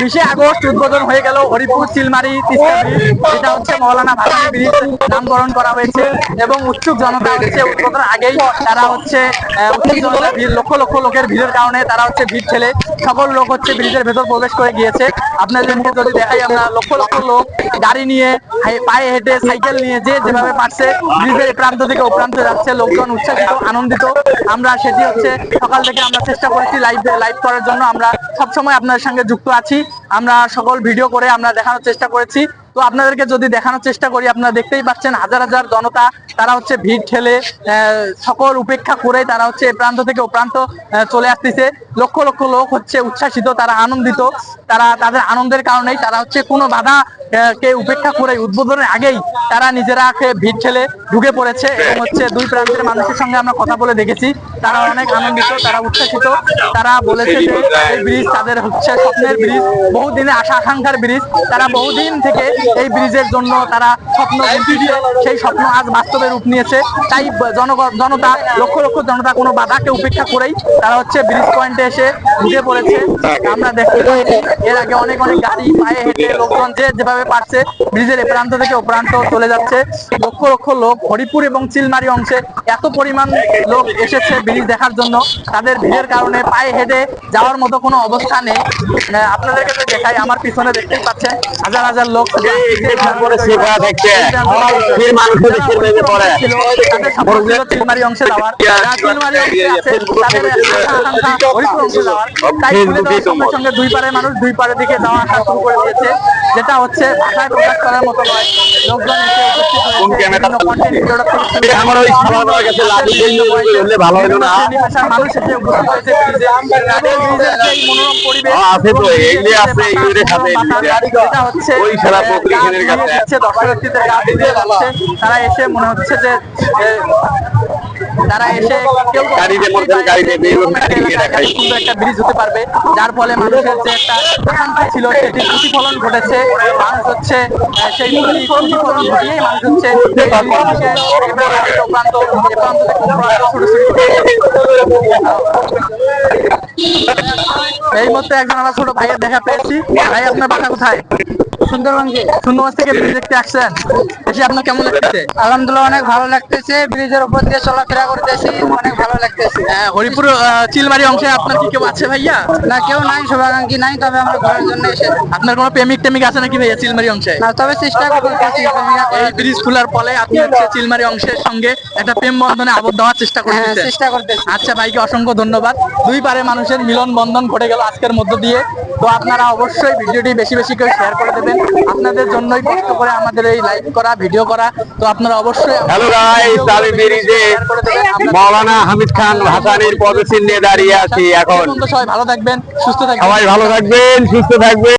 বিশে আগস্ট উদ্বোধন হয়ে গেল হরিপুর, চিলমারি যেটা হচ্ছে মৌলানা ভাসানী ব্রিজ, নামকরণ করা হয়েছে এবং উৎসুক জনতা হচ্ছে উদ্বোধন আগেই। তারা হচ্ছে লক্ষ লক্ষ লোকের ভিড়ের কারণে তারা হচ্ছে ভিড় ঠেলে সকল লোক হচ্ছে ব্রিজের ভেতর প্রবেশ করে গিয়েছে। আপনাদেরকে যদি দেখাই আমরা, লক্ষ লক্ষ লোক গাড়ি নিয়ে পায়ে হেঁটে সাইকেল নিয়ে যে যেভাবে পারছে ব্রিজের প্রান্ত থেকে ও প্রান্তে যাচ্ছে, লোকজন উৎসাহিত আনন্দিত। আমরা সেটি হচ্ছে সকাল থেকে আমরা চেষ্টা করেছি লাইভ লাইভ করার জন্য। আমরা সবসময় আপনাদের সঙ্গে যুক্ত আছি। আমরা সকল ভিডিও করে আমরা দেখানোর চেষ্টা করেছি। তো আপনাদেরকে যদি দেখানোর চেষ্টা করি, আপনারা দেখতেই পাচ্ছেন হাজার হাজার জনতা, তারা হচ্ছে ভিড় ঠেলে সকল উপেক্ষা করে তারা হচ্ছে এ প্রান্ত থেকে ও প্রান্ত চলে আসতেছে। লক্ষ লক্ষ লোক হচ্ছে উচ্ছ্বাসিত, তারা আনন্দিত, তারা তাদের আনন্দের কারণেই তারা হচ্ছে কোনো বাধা কে উপেক্ষা করে উদ্বোধনের আগেই তারা নিজেরা ভিড় ঠেলে ঢুকে পড়েছে এবং হচ্ছে দুই প্রান্তের মানুষের সঙ্গে আমরা কথা বলে দেখেছি। তারা অনেক আনন্দিত, তারা উচ্ছ্বাসিত, তারা বলেছে যে এই ব্রিজ তাদের হচ্ছে স্বপ্নের ব্রিজ বহুদিনে আশা আকাঙ্ক্ষার ব্রিজ। তারা বহুদিন থেকে এই ব্রিজের জন্য তারা স্বপ্ন সেই স্বপ্ন আজ বাস্তবে রূপ নিয়েছে। তাই জনগণ জনতা, লক্ষ লক্ষ জনতা কোনো বাধাকে উপেক্ষা করেই তারা হচ্ছে ব্রিজ পয়েন্টে এসে ঢুকে পড়েছে। আমরা দেখতে পাচ্ছি এর আগে অনেক অনেক গাড়ি পায়ে হেঁটে লোকজন যে যেভাবে পারছে ব্রিজের এ প্রান্ত থেকে ও প্রান্ত চলে যাচ্ছে। লক্ষ লক্ষ লোক হরিপুর এবং চিলমারি অংশে এত পরিমাণ লোক এসেছে ব্রিজ দেখার জন্য। তাদের ভিড়ের কারণে পায়ে হেঁটে যাওয়ার মতো কোনো অবস্থা নেই। আপনাদেরকে যদি দেখাই আমার পিছনে দেখতেই পাচ্ছেন হাজার হাজার লোক চিলমারি অংশে যাওয়ার। চিলমারি অংশে আছে যাওয়ার। তাই দেওয়ার সঙ্গে সঙ্গে দুই পারের মানুষ দুই পারের দিকে যাওয়া আসা শুরু করে দিয়েছে যেটা হচ্ছে ভাষায় প্রকাশ করার মতো নয়। লোকজন এসে উপস্থিত। তারা এসে মনে হচ্ছে যে তারা এসে কেউ গাড়িতে মধ্যে গাড়িতে। সুন্দর একটা ব্রিজ হতে পারবে যার ফলে মানুষের যে একটা প্রশান্তি ছিল সেটি প্রতিফলন ঘটেছে মানুষ হচ্ছে সেই প্রতি- প্রতিফলন ঘটিয়ে মানুষ হচ্ছে প্রান্ত এ প্রান্ত ছুটোছুটি। এই মুহূর্তে একজন আমার ছোট ভাইয়ের দেখা পেয়েছি। ভাই, আপনার বাসা কোথায়? সুন্দরগঞ্জে সুন্দরগঞ্জ থেকে ব্রিজ দেখতে আসছেন। এসে আপনার কেমন লাগতেছে? আলহামদুলিল্লাহ, অনেক ভালো লাগতেছে। ব্রিজের উপর দিয়ে চলাফেরা করতেছি, অনেক ভালো লাগতেছে। হরিপুর চিলমারি অংশে আপনার কি কেউ আছে ভাইয়া? না কেউ নাই শুভাকাঙ্ক্ষী নাই তবে আমরা ঘোরার জন্য এসেছি আপনার কোনো প্রেমিক টেমিক আছে নাকি ভাইয়া চিলমারি অংশে? না তবে চেষ্টা প্রেমিকা এই ব্রিজ খোলার ফলে আপনি হচ্ছে চিলমারি অংশের সঙ্গে একটা প্রেম বন্ধনে আবদ্ধ হওয়ার চেষ্টা হ্যাঁ চেষ্টা করতেছি। আচ্ছা ভাইকে অসংখ্য ধন্যবাদ। দুই পারে মানুষের মিলন বন্ধন ঘটে গেল আজকের মধ্য দিয়ে। তো আপনারা অবশ্যই ভিডিওটি বেশি বেশি করে শেয়ার করে দেবেন। আপনাদের জন্যই কষ্ট করে আমাদের এই লাইভ করা ভিডিও করা। তো আপনারা অবশ্যই হ্যালো গাইস আমি বেরিজে মৌলানা হামিদ খান ভাসানির পদচিহ্নে দাঁড়িয়ে আছি এখন। সবাই ভালো থাকবেন সুস্থ থাকবেন। সবাই ভালো থাকবেন সুস্থ থাকবেন।